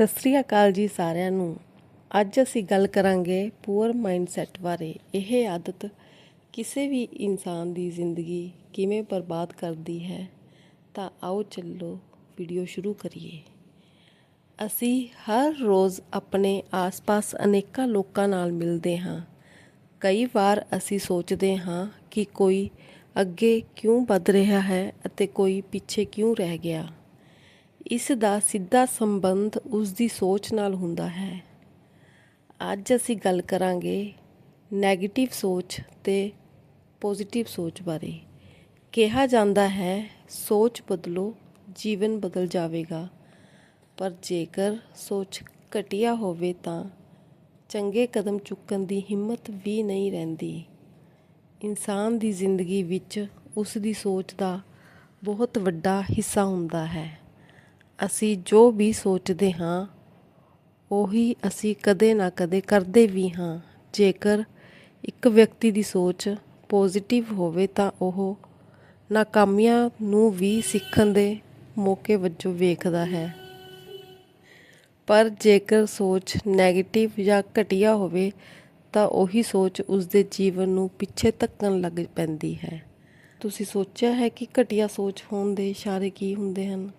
ਸਤਿ ਸ੍ਰੀ ਅਕਾਲ ਜੀ ਸਾਰਿਆਂ ਨੂੰ। ਅੱਜ ਅਸੀਂ ਗੱਲ ਕਰਾਂਗੇ ਪੂਅਰ ਮਾਈਂਡਸੈਟ ਬਾਰੇ। ਇਹ ਆਦਤ ਕਿਸੇ ਵੀ ਇਨਸਾਨ ਦੀ ਜ਼ਿੰਦਗੀ ਕਿਵੇਂ ਬਰਬਾਦ ਕਰਦੀ ਹੈ, ਤਾਂ ਆਓ ਚੱਲੋ ਵੀਡੀਓ ਸ਼ੁਰੂ ਕਰੀਏ। ਅਸੀਂ ਹਰ ਰੋਜ਼ ਆਪਣੇ ਆਸ-ਪਾਸ ਅਨੇਕਾਂ ਲੋਕਾਂ ਨਾਲ ਮਿਲਦੇ ਹਾਂ। ਕਈ ਵਾਰ ਅਸੀਂ ਸੋਚਦੇ ਹਾਂ ਕਿ ਕੋਈ ਅੱਗੇ ਕਿਉਂ ਵੱਧ ਰਿਹਾ ਹੈ ਅਤੇ ਕੋਈ ਪਿੱਛੇ ਕਿਉਂ ਰਹਿ ਗਿਆ। ਇਸ ਦਾ ਸਿੱਧਾ ਸੰਬੰਧ ਉਸ ਦੀ ਸੋਚ ਨਾਲ ਹੁੰਦਾ ਹੈ। ਅੱਜ ਅਸੀਂ ਗੱਲ ਕਰਾਂਗੇ 네ਗੇਟਿਵ ਸੋਚ ਤੇ ਪੋਜ਼ਿਟਿਵ ਸੋਚ ਬਾਰੇ। ਕਿਹਾ ਜਾਂਦਾ ਹੈ, ਸੋਚ ਬਦਲੋ, ਜੀਵਨ ਬਦਲ ਜਾਵੇਗਾ। ਪਰ ਜੇਕਰ ਸੋਚ ਘਟੀਆ ਹੋਵੇ ਤਾਂ ਚੰਗੇ ਕਦਮ ਚੁੱਕਣ ਦੀ ਹਿੰਮਤ ਵੀ ਨਹੀਂ ਰਹਿੰਦੀ। ਇਨਸਾਨ ਦੀ ਜ਼ਿੰਦਗੀ ਵਿੱਚ ਉਸ ਦੀ ਸੋਚ ਦਾ ਬਹੁਤ ਵੱਡਾ ਹਿੱਸਾ ਹੁੰਦਾ ਹੈ। ਅਸੀਂ ਜੋ ਵੀ ਸੋਚਦੇ ਹਾਂ, ਉਹੀ ਅਸੀਂ ਕਦੇ ਨਾ ਕਦੇ ਕਰਦੇ ਵੀ ਹਾਂ। ਜੇਕਰ ਇੱਕ ਵਿਅਕਤੀ ਦੀ ਸੋਚ ਪੋਜ਼ਿਟਿਵ ਹੋਵੇ ਤਾਂ ਉਹ ਨਾਕਾਮੀਆਂ ਨੂੰ ਵੀ ਸਿੱਖਣ ਦੇ ਮੌਕੇ ਵਜੋਂ ਵੇਖਦਾ ਹੈ। ਪਰ ਜੇਕਰ ਸੋਚ 네ਗੇਟਿਵ ਜਾਂ ਘਟੀਆ ਹੋਵੇ, ਤਾਂ ਉਹੀ ਸੋਚ ਉਸ ਦੇ ਜੀਵਨ ਨੂੰ ਪਿੱਛੇ ਧੱਕਣ ਲੱਗ ਪੈਂਦੀ ਹੈ। ਤੁਸੀਂ ਸੋਚਿਆ ਹੈ ਕਿ ਘਟੀਆ ਸੋਚ ਹੋਣ ਦੇ ਇਸ਼ਾਰੇ ਕੀ ਹੁੰਦੇ ਹਨ?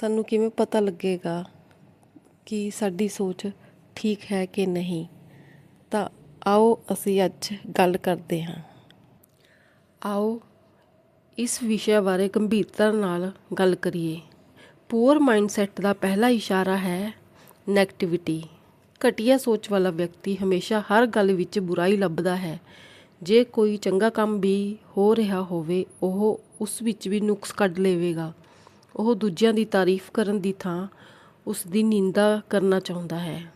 ਸਾਨੂੰ ਕਿਵੇਂ ਪਤਾ ਲੱਗੇਗਾ ਕਿ ਸਾਡੀ ਸੋਚ ਠੀਕ ਹੈ ਕਿ ਨਹੀਂ? ਤਾਂ ਆਓ ਅਸੀਂ ਅੱਜ ਗੱਲ ਕਰਦੇ ਹਾਂ। ਆਓ ਇਸ ਵਿਸ਼ੇ ਬਾਰੇ ਗੰਭੀਰਤਾ ਨਾਲ ਗੱਲ ਕਰੀਏ। ਪੂਅਰ ਮਾਈਂਡਸੈਟ ਦਾ ਪਹਿਲਾ ਇਸ਼ਾਰਾ ਹੈ 네ਗੇਟਿਵਿਟੀ ਘਟੀਆ ਸੋਚ ਵਾਲਾ ਵਿਅਕਤੀ ਹਮੇਸ਼ਾ ਹਰ ਗੱਲ ਵਿੱਚ ਬੁਰਾਈ ਲੱਭਦਾ ਹੈ। ਜੇ ਕੋਈ ਚੰਗਾ ਕੰਮ ਵੀ ਹੋ ਰਿਹਾ ਹੋਵੇ, ਉਹ ਉਸ ਵਿੱਚ ਵੀ ਨੁਕਸ ਕੱਢ ਲਵੇਗਾ। ਉਹ ਦੂਜਿਆਂ ਦੀ ਤਾਰੀਫ ਕਰਨ ਦੀ ਥਾਂ ਉਸ ਦੀ ਨਿੰਦਾ ਕਰਨਾ ਚਾਹੁੰਦਾ ਹੈ।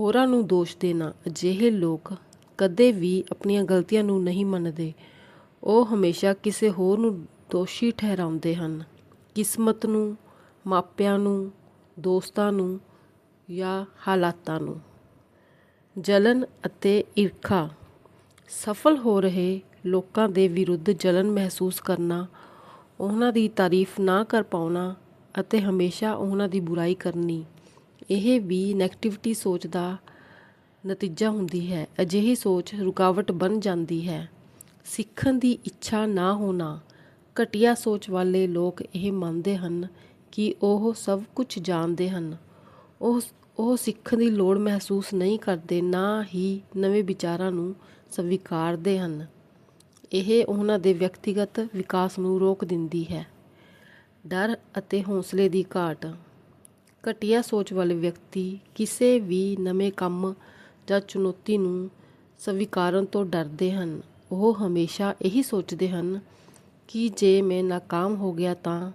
ਹੋਰਾਂ ਨੂੰ ਦੋਸ਼ ਦੇਣਾ ਅਜਿਹੇ ਲੋਕ ਕਦੇ ਵੀ ਆਪਣੀਆਂ ਗਲਤੀਆਂ ਨੂੰ ਨਹੀਂ ਮੰਨਦੇ। ਉਹ ਹਮੇਸ਼ਾ ਕਿਸੇ ਹੋਰ ਨੂੰ ਦੋਸ਼ੀ ਠਹਿਰਾਉਂਦੇ ਹਨ। ਕਿਸਮਤ ਨੂੰ, ਮਾਪਿਆਂ ਨੂੰ, ਦੋਸਤਾਂ ਨੂੰ ਜਾਂ ਹਾਲਾਤਾਂ ਨੂੰ। ਜਲਨ ਅਤੇ ਈਰਖਾ। ਸਫਲ ਹੋ ਰਹੇ ਲੋਕਾਂ ਦੇ ਵਿਰੁੱਧ ਜਲਨ ਮਹਿਸੂਸ ਕਰਨਾ ਉਹਨਾਂ ਦੀ ਤਾਰੀਫ ਨਾ ਕਰ ਪਾਉਣਾ ਅਤੇ ਹਮੇਸ਼ਾ ਉਹਨਾਂ ਦੀ ਬੁਰਾਈ ਕਰਨੀ। ਇਹ ਵੀ 네ਗੇਟਿਵਿਟੀ ਸੋਚ ਦਾ ਨਤੀਜਾ ਹੁੰਦੀ ਹੈ। ਅਜਿਹੀ ਸੋਚ ਰੁਕਾਵਟ ਬਣ ਜਾਂਦੀ ਹੈ। ਸਿੱਖਣ ਦੀ ਇੱਛਾ ਨਾ ਹੋਣਾ। ਘਟੀਆ ਸੋਚ ਵਾਲੇ ਲੋਕ ਇਹ ਮੰਨਦੇ ਹਨ ਕਿ ਉਹ ਸਭ ਕੁਝ ਜਾਣਦੇ ਹਨ। ਉਹ ਉਹ ਸਿੱਖਣ ਦੀ ਲੋੜ ਮਹਿਸੂਸ ਨਹੀਂ ਕਰਦੇ, ਨਾ ਹੀ ਨਵੇਂ ਵਿਚਾਰਾਂ ਨੂੰ ਸਵੀਕਾਰਦੇ ਹਨ। ਇਹ ਉਹਨਾਂ ਦੇ ਵਿਅਕਤੀਗਤ ਵਿਕਾਸ ਨੂੰ ਰੋਕ ਦਿੰਦੀ ਹੈ। ਡਰ ਅਤੇ ਹੌਸਲੇ ਦੀ ਘਾਟ। ਘਟੀਆ ਸੋਚ ਵਾਲੇ ਵਿਅਕਤੀ ਕਿਸੇ ਵੀ ਨਵੇਂ ਕੰਮ ਜਾਂ ਚੁਣੌਤੀ ਨੂੰ ਸਵੀਕਾਰਨ ਤੋਂ ਡਰਦੇ ਹਨ। ਉਹ ਹਮੇਸ਼ਾ ਇਹੀ ਸੋਚਦੇ ਹਨ ਕਿ ਜੇ ਮੈਂ ਨਾਕਾਮ ਹੋ ਗਿਆ ਤਾਂ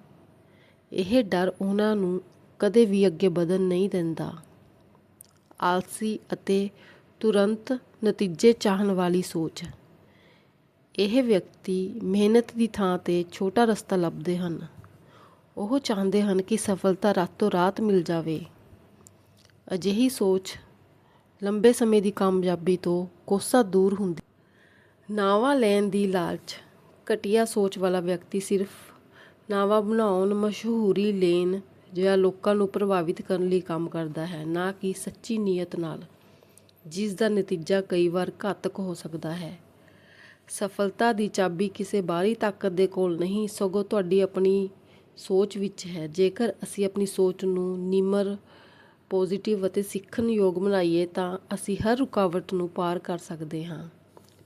ਇਹ ਡਰ ਉਹਨਾਂ ਨੂੰ ਕਦੇ ਵੀ ਅੱਗੇ ਵਧਣ ਨਹੀਂ ਦਿੰਦਾ। ਆਲਸੀ ਅਤੇ ਤੁਰੰਤ ਨਤੀਜੇ ਚਾਹਣ ਵਾਲੀ ਸੋਚ। ਇਹ ਵਿਅਕਤੀ ਮਿਹਨਤ ਦੀ ਥਾਂ ਤੇ ਛੋਟਾ ਰਸਤਾ ਲੱਭਦੇ ਹਨ। ਉਹ ਚਾਹੁੰਦੇ ਹਨ ਕਿ ਸਫਲਤਾ ਰਾਤੋਂ ਰਾਤ ਮਿਲ ਜਾਵੇ। ਅਜਿਹੀ ਸੋਚ ਲੰਬੇ ਸਮੇਂ ਦੀ ਕਾਮਯਾਬੀ ਤੋਂ ਕੋਸਾ ਦੂਰ ਹੁੰਦੀ। ਨਾਵਾ ਲੈਣ ਦੀ ਲਾਲਚ, ਘਟੀਆ ਸੋਚ ਵਾਲਾ ਵਿਅਕਤੀ ਸਿਰਫ ਨਾਵਾ ਬਣਾਉਣ ਮਸ਼ਹੂਰੀ ਲੈਣ ਜਿਹਾ ਲੋਕਾਂ ਨੂੰ ਪ੍ਰਭਾਵਿਤ ਕਰਨ ਲਈ ਕੰਮ ਕਰਦਾ ਹੈ, ਨਾ ਕਿ ਸੱਚੀ ਨੀਅਤ ਨਾਲ, ਜਿਸ ਦਾ ਨਤੀਜਾ ਕਈ ਵਾਰ ਘਾਤਕ ਹੋ ਸਕਦਾ ਹੈ। ਸਫਲਤਾ ਦੀ ਚਾਬੀ ਕਿਸੇ ਬਾਹਰੀ ਤਾਕਤ ਦੇ ਕੋਲ ਨਹੀਂ, ਸਗੋਂ ਤੁਹਾਡੀ ਆਪਣੀ ਸੋਚ ਵਿੱਚ ਹੈ। ਜੇਕਰ ਅਸੀਂ ਆਪਣੀ ਸੋਚ ਨੂੰ ਨਿਮਰ, ਪੋਜ਼ਿਟਿਵ ਅਤੇ ਸਿੱਖਣ ਯੋਗ ਬਣਾਈਏ, ਤਾਂ ਅਸੀਂ ਹਰ ਰੁਕਾਵਟ ਨੂੰ ਪਾਰ ਕਰ ਸਕਦੇ ਹਾਂ।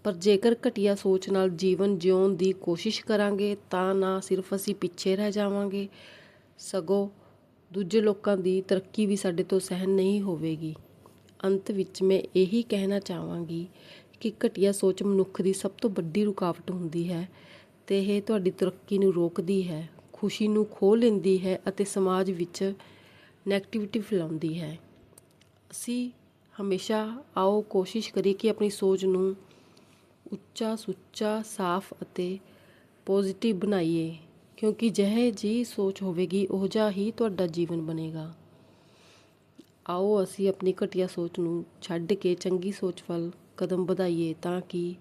ਪਰ ਜੇਕਰ ਘਟੀਆ ਸੋਚ ਨਾਲ ਜੀਵਨ ਜਿਉਣ ਦੀ ਕੋਸ਼ਿਸ਼ ਕਰਾਂਗੇ, ਤਾਂ ਨਾ ਸਿਰਫ ਅਸੀਂ ਪਿੱਛੇ ਰਹਿ ਜਾਵਾਂਗੇ, ਸਗੋਂ ਦੂਜੇ ਲੋਕਾਂ ਦੀ ਤਰੱਕੀ ਵੀ ਸਾਡੇ ਤੋਂ ਸਹਿਨ ਨਹੀਂ ਹੋਵੇਗੀ। ਅੰਤ ਵਿੱਚ ਮੈਂ ਇਹੀ ਕਹਿਣਾ ਚਾਹਾਂਗੀ ਕਿ ਘਟੀਆ ਸੋਚ ਮਨੁੱਖ ਦੀ ਸਭ ਤੋਂ ਵੱਡੀ ਰੁਕਾਵਟ ਹੁੰਦੀ ਹੈ ਤੇ ਇਹ ਤੁਹਾਡੀ ਤਰੱਕੀ ਨੂੰ ਰੋਕਦੀ ਹੈ, ਖੁਸ਼ੀ ਨੂੰ ਖੋਹ ਲੈਂਦੀ ਹੈ ਅਤੇ ਸਮਾਜ ਵਿੱਚ 네ਗੇਟਿਵਿਟੀ ਫੈਲਾਉਂਦੀ ਹੈ। ਅਸੀਂ ਹਮੇਸ਼ਾ ਆਓ ਕੋਸ਼ਿਸ਼ ਕਰੀਏ ਕਿ ਆਪਣੀ ਸੋਚ ਨੂੰ ਉੱਚਾ ਸੁੱਚਾ, ਸਾਫ਼ ਅਤੇ ਪੋਜ਼ਿਟਿਵ ਬਣਾਈਏ, ਕਿਉਂਕਿ ਜਿਹੇ ਜੀ ਸੋਚ ਹੋਵੇਗੀ, ਉਹ ਜਿਹਾ ਹੀ ਤੁਹਾਡਾ ਜੀਵਨ ਬਣੇਗਾ। ਆਓ ਅਸੀਂ ਆਪਣੀ ਘਟੀਆ ਸੋਚ ਨੂੰ ਛੱਡ ਕੇ ਚੰਗੀ ਸੋਚ ਵੱਲ ਕਦਮ ਵਧਾਈਏ ਤਾਂ ਕਿ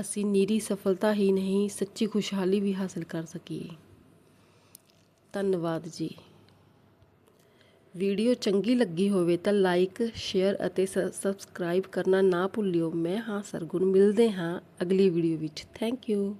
ਅਸੀਂ ਨੀਰੀ ਸਫਲਤਾ ਹੀ ਨਹੀਂ, ਸੱਚੀ ਖੁਸ਼ਹਾਲੀ ਵੀ ਹਾਸਲ ਕਰ ਸਕੀਏ। ਧੰਨਵਾਦ ਜੀ। ਵੀਡੀਓ ਚੰਗੀ ਲੱਗੀ ਹੋਵੇ ਤਾਂ ਲਾਈਕ, ਸ਼ੇਅਰ ਅਤੇ ਸ- ਸਬਸਕ੍ਰਾਈਬ ਕਰਨਾ ਨਾ ਭੁੱਲਿਓ। ਮੈਂ ਹਾਂ ਸਰਗੁਣ, ਮਿਲਦੇ ਹਾਂ ਅਗਲੀ ਵੀਡੀਓ ਵਿੱਚ। Thank you.